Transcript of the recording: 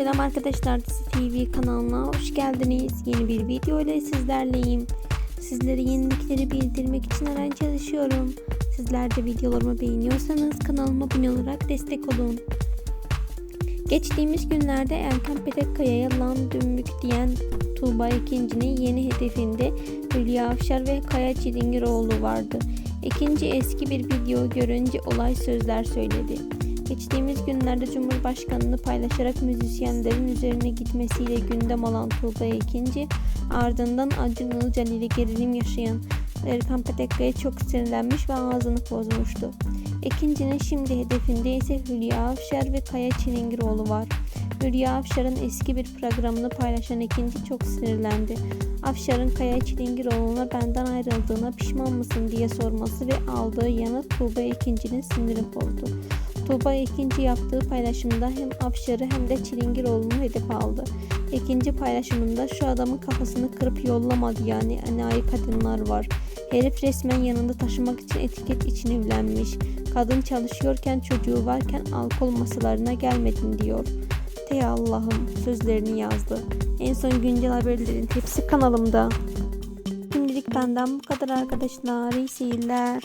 Selam arkadaşlar Dizi TV kanalına hoş geldiniz. Yeni bir video ile sizlerleyim. Sizlere yenilikleri bildirmek için her an çalışıyorum. Sizler de videolarımı beğeniyorsanız kanalıma abone olarak destek olun. Geçtiğimiz günlerde Erkan Petekkaya'ya lan dümbük diyen Tuğba ikincinin yeni hedefinde Hülya Avşar ve Kaya Çilingiroğlu vardı. İkinci eski bir video görünce olay sözler söyledi. Geçtiğimiz günlerde Cumhurbaşkanını paylaşarak müzisyenlerin üzerine gitmesiyle gündem olan Tuğba ikinci ardından Acun Ilıcalı ile gerilim yaşayan Erkan Petekkaya çok sinirlenmiş ve ağzını bozmuştu. İkincinin şimdi hedefinde ise Hülya Avşar ve Kaya Çilingiroğlu var. Hülya Avşar'ın eski bir programını paylaşan ikinci çok sinirlendi. Avşar'ın Kaya Çilingiroğlu'na benden ayrıldığına pişman mısın diye sorması ve aldığı yanıt Tuğba ikincinin siniri bozdu. Tuğba ikinci yaptığı paylaşımda hem Avşar'ı hem de Çilingiroğlu'nu hedef aldı. İkinci paylaşımında şu adamın kafasını kırıp yollamadı yani enayi kadınlar var. Herif resmen yanında taşımak için etiket için evlenmiş. Kadın çalışıyorken çocuğu varken alkol masalarına gelmedin diyor. Ey Allah'ım sözlerini yazdı. En son güncel haberlerin hepsi kanalımda. Şimdilik benden bu kadar arkadaşlar. İyi seyirler.